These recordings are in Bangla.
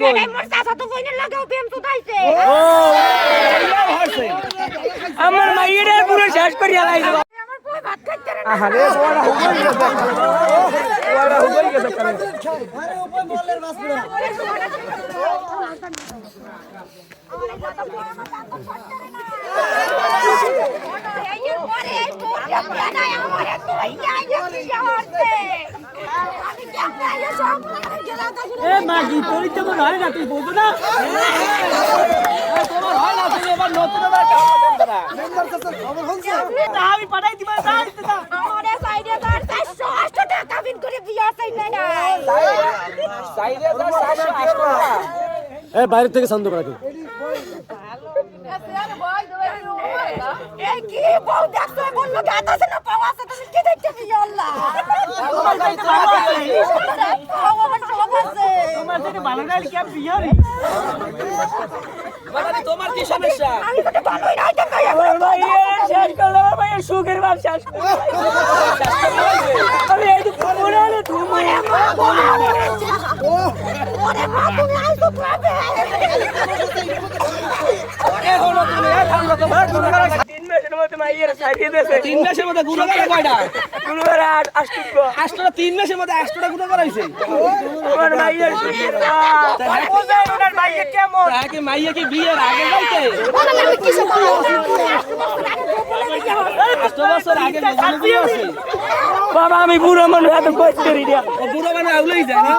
কই? মোর চাচা তো কইনে লাগাও প্রেম চুদাইছে। ও এইটাও হচ্ছে আমার মাইয়ের পুরো শেষ করিয়া লাইলো আমার বই ভাত খাইতে রে আরে ওরা হুবই গেছে ওরা হুবই গেছে কারে এই পরে এই তোর নাই আমারে তুই নাই কি হচ্ছে আমি কেমনে আইয়া সব গেলা এ মাগি তোরই তো মনে হয় না তুই বুঝো না? তোমার হয় না তুমি এবার নতুন এবার কাম করা আমি পাঠাই দিবা যাই আমারে সাইডে তার 408 টাকা বিন করে বিয়া চাই না। সাইডে যা 708 টাকা এ বাইরে থেকে শান্ত করা এই কি বউ দেখছ? বলল আছে না পাওয়া আছে তুমি কি দেখতে বিয়া আল্লাহ তোমার বাড়িতে বাবা আছে আমার সব আছে তোমার কি বিহারি মানে তোমার কি সমস্যা আমি তো ভালোই না শেষ করল আমার ভাইয়ের সুখের বাপ শেষ করল আমি এই তো মনে হলো তুমি ওরে মা তুমি আইছো পাবে এ হলো তুমি এ থামলো তোমার গুরুগারা তিন মাসের মধ্যে মাইয়ের ছাড়িয়ে দিয়েছে তিন মাসের মধ্যে কয়টা আষ্টটা তিন মাসের মধ্যে আষ্টটা আমার মাইয়ের মাইয়ে কেমন তাকে মাইয়ে কি বিয়ের আগে যাইতে বছর বাবা আমি বুড়ো মানুষ এত কষ্ট করি ও বুড়ো মানুষ আউলেই যায় না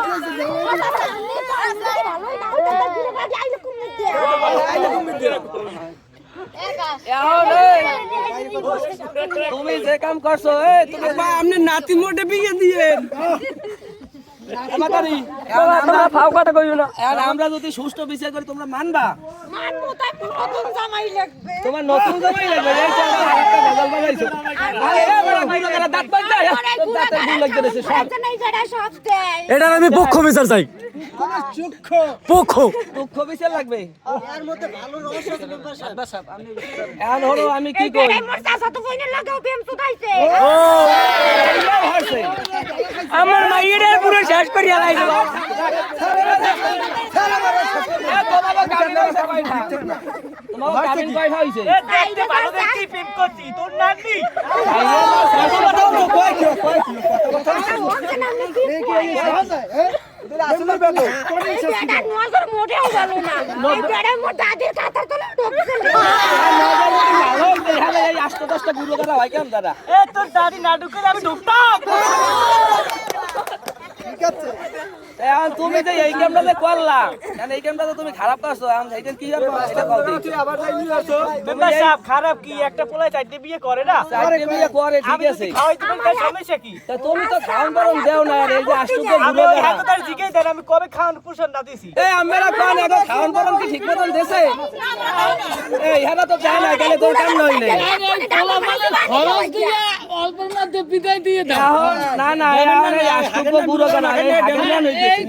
ভালোই না তুমি যে কাম করছ আপনি নাতি মোটে বিয়ে দিয়ে আমরা যদি সুষ্ঠু বিচার করি তোমরা মানবা? মানবো তাই নতুন জামাই লাগবে। তোমার নতুন জামাই লাগবে তো আমার হাতটা ভেজাল বানাইছো আরে এ বড় ভাই লোকেরা দাঁত পাইছে দাঁতের গুণ লাগতে রয়েছে সব নাই যেটা সব দেয় এটা আমি লাগবে এখন হলো আমি কি মোর চাচা তো কইনে লাগাও প্রেম চুদাইছে ও আমার মাইয়ের পুরো শেষ করিয়া তোমার গাড়ি কয়টা তোমার গাড়ি দেখতে ভালো দেখছি প্রেম করছি তোর মোটেও গেল না এই বেড়ার মোর দাদির কাতার তলে ঢুকছে আষ্ট দশটা বুড়ো করা হয় কেমন দাদা এ তোর দাদি নাটক করে আমি ঢুকতাম এখন তুমি যে এই গেমটা যে করলা এখন এই গেমটা তো তুমি খারাপ করছ? এখন কি জানো এটা কল দিই মেম্বার সাহেব খারাপ কি? একটা পোলায় চারটে বিয়ে করে না? চারটে বিয়ে করে ঠিক আছে। খাওয়াই সমস্যা কি? তা তুমি তো খাওয়ান পারন দেও না আর এই যে করা তার জিজ্ঞেস দেন আমি কবে খাওয়ান পোষণ না দিছি? এই আমরা কোন এখন খাওয়ান পারন কি ঠিক মতন দেছে? এই হারা তো যায় না গেলে তোর কাম নইলে এখন না না এখন এই আষ্টুকে বুড়ো করা এই হাগেমান হইছে এই খাইতে খাইতে মা কাঁদি না এ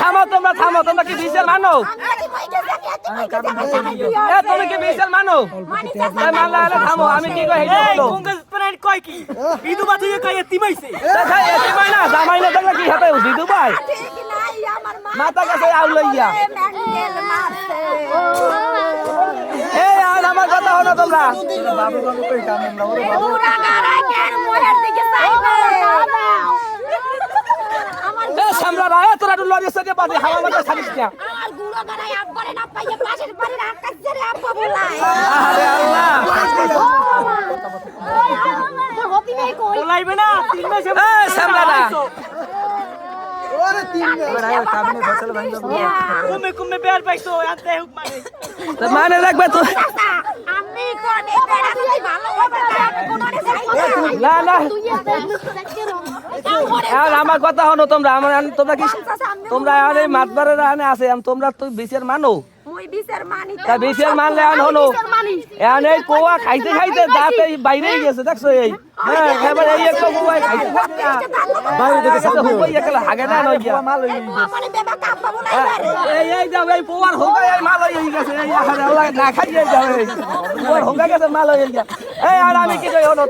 থামো তোমরা থামো তোমরা কি বিশাল মানো? এ তুমি কি বিশাল মানো? মানলা থামো আমি কি কই এই কয় কি বিধবা তুই কয় তিমাইছে এতে না? জামাই না তোমরা কি হাতে উঠি দুবাই মাথা কাছে আউ লইয়া। এ আর আমার কথা হলো তোমরা। এ সামলা রা এ তোরা একটু লরির সাথে বাদে হাওয়া বাতাস ছাড়িস না আরে আল্লাহ তোলাইবে না তিন মাসে এ সামলা রা কুমে কুমে বের পাইছো আনতে হুক মানে তো মানে রাখবে তো আমি কোনে বেড়া তুই ভালো হবে না না আর আমার কথা তোমরা আমার তোমরা কি তোমরা আর এই মাতবারের আনে আছে তোমরা তো বিচার মানো। মুই বিচার তা। বিচার মানলে এখন হলো। এখন এই কোয়া খাইতে খাইতে দাঁত বাইরেই বাইরে গেছে দেখছ এই?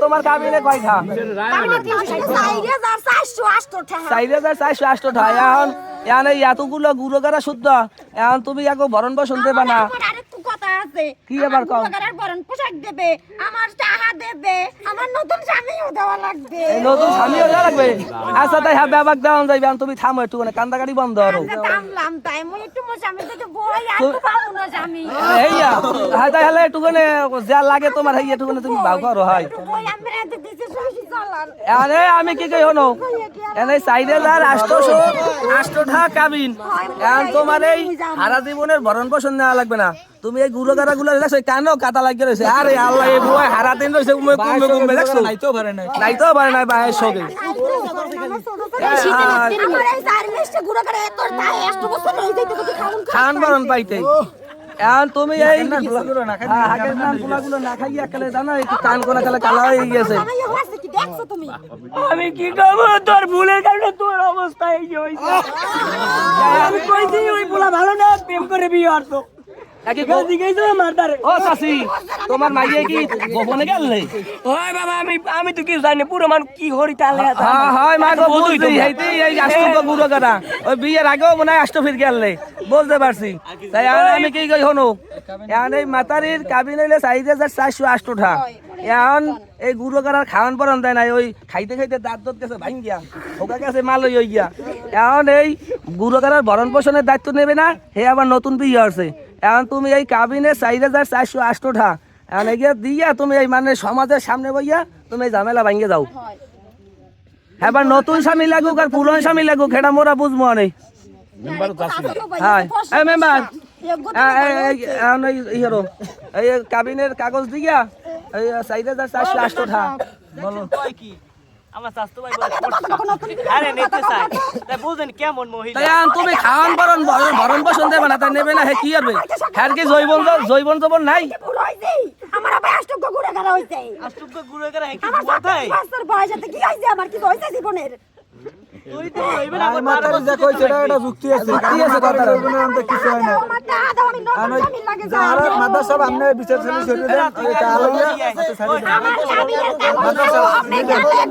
তোমার কয়টা চার হাজার চারশো এখন এখন এতগুলো গুঁড়ো করা শুদ্ধ। এখন তুমি একো ভরণ পোষণ দেবা না। আমার আরেকটু কথা আছে। কি আবার কও? বরণ পোশাক দেবে আমার টাকা দেবে আমার নতুন স্বামীও দেওয়া লাগবে। নতুন স্বামী হয়ে লাগবে? আচ্ছা তাই হ্যাঁ দেওয়া যাইবে তুমি থামো একটু মানে কান্দাকাটি বন্ধ করো। আমি থামলাম তাই মই একটু মোর স্বামী থেকে বই আর তো পাবো না স্বামী। এইয়া হ্যাঁ তাই হলে একটু যা লাগে তোমার এই একটু তুমি ভাও করো হয়। বই চালান। আরে আমি কি কই হনো এনে যার আষ্টশো আষ্টটা কাবিন। এখন তোমার এই সারা জীবনের ভরণ পোষণ নেওয়া লাগবে না। তুমি এই গুঁড়ো গাড়া গুলো দেখছ কানো কাটা লাগিয়ে রয়েছে আরে আল্লাহ এই বুয়া হারা দিন রয়েছে উমে কুমে কুমে দেখছ পারে নাই নাইতো পারে না ভাই সবে আমার এই চার মিষ্টি গুঁড়ো করে তোর তাই একটু বছর হয়ে যাইতে কত খাউন খান বারণ পাইতে এখন তুমি এই হ্যাঁ, আগের না খাইয়ে জানো এই কান কোনা কালে কালা হয়ে গেছে আমি কি দেখছ আমি কি করব তোর ভুলের কারণে তোর অবস্থা এই হইছে আমি কইছি ওই পোলা ভালো না প্রেম করে বিয়ে হতো একই গো- জিজ্ঞাসা মারদারে ও চাচি তোমার মাইয়ে কি গোপনে গেলে? ওই বাবা আমি আমি তো কিছু জানি পুরো মান কি হরি তাহলে হ্যাঁ হয় মা গো বুঝছি হেইতে এই আষ্টক গুঁড়ো কাটা ওই বিয়ের আগেও মনে হয় আষ্ট ফির গেলে বুঝতে পারছি। তাই আমি কি কই হনো? এখন এই মাতারির কাবিন হইলে চারশো আষ্টটা এখন এই গুঁড়ো খাওয়ান পরন দেয় নাই ওই খাইতে খাইতে দাঁত দাঁত গেছে ভাঙ গিয়া ওকা গেছে মাল হই গিয়া। এখন এই গুঁড়ো কাটার ভরণ পোষণের দায়িত্ব নেবে না হে আবার নতুন বিয়ে আছে এখন তুমি এই কাবিনে চারি হাজার চারশো আষ্টটা এখন এগিয়ে দিয়া তুমি এই মানে সমাজের সামনে বইয়া তুমি এই ঝামেলা ভাঙিয়ে যাও এবার নতুন স্বামী লাগুক আর পুরনো স্বামী লাগুক এটা মোরা বুঝব হ্যাঁ মেম্বার এই কাবিনের কাগজ দিয়া এই চার হাজার চারশো আটশো টা বলো কি আমার স্বাস্থ্য ভাই আরে নিতে চাই। তাই বুঝেন কেমন মহিলা। তাই তুমি খাওয়ান বরণ ভরণ ভরণ পোষণ দেবে না তাই নেবে না হে কি হবে হ্যার কি জৈবন জৈবন জবন নাই? আমার আবার আষ্টক গুঁড়ো করা হইছে আষ্টুক ঘুরে করে কি আমার মাথায় বছর বয়স কি হইছে আমার কি হইছে জীবনের? তুই তো হইবে না আর মাতারি যা কইছে এটা এটা যুক্তি আছে যুক্তি আছে কথার। কিছু হয় না।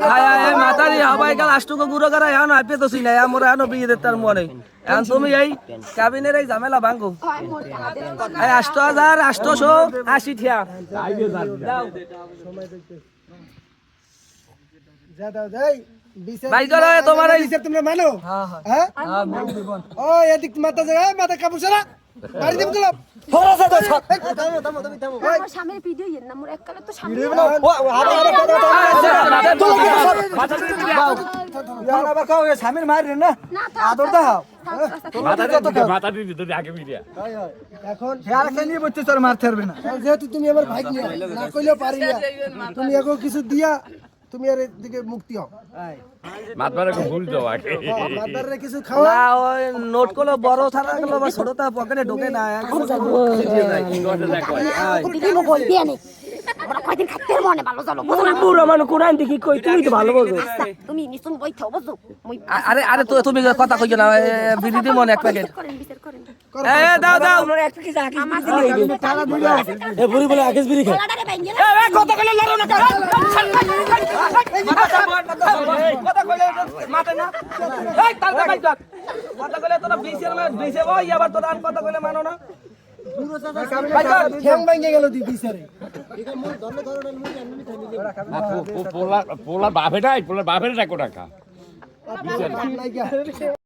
হায় হায় মাতারি হবাই কাল আষ্টুকো গুঁড়ো করা এখন আপে তো চিনাই আমার এখন বিয়ে দিতে মনে এখন তুমি এই কাবিনের এই ঝামেলা ভাঙ্গো এই আষ্ট হাজার আষ্টশো আশি ঠিয়া তোমার তোমরা মানো হ্যাঁ ও এদিক মাথা যায় মাথা কাপড় সারা বাড়ি দেব গেলাম থামো থামো তুমি থামো আমার স্বামীর ভিডিও ইয়ে না মোর তো ও আরে আরে আচ্ছা, মারি না না দাও আগে মিডিয়া এখন আর কে নিয়ে বলতে তোর মারতে পারবে না যেহেতু তুমি আমার ভাই না কইলেও পারি না তুমি এগো কিছু দিয়া তুমি আর এদিকে মুক্তি হও মাতবারে ভুল দাও আগে মাতবারে কিছু খাওয়া না ওই নোটগুলো বড় থাকা গেলো বা ছোট তা পকেটে ঢোকে না একদম আমরা কয়দিন খাইতে মনে ভালো চলো বুঝো না পুরো মানে কোরআন দেখি কই তুই তো ভালো বোঝো আচ্ছা, তুমি নিচুন বইথাও বুঝো আরে আরে তো তুমি কথা কইছো না বিড়ি দি মনে এক প্যাকেট করেন বিচার করেন এ দাও দাও আমার স্বামী এ বুড়ি বলে আগে বিড়ি খায় গলাটারে কথা কইলে লড়ো না কথা কইলে মাতে না এই তালটা বাইক কথা কইলে তোরা বিশের মে বিশে বই আবার তোরা কথা কইলে মানো না পোলার বাপেটাই পোলার বাপের টাকা টাকা। নাই গা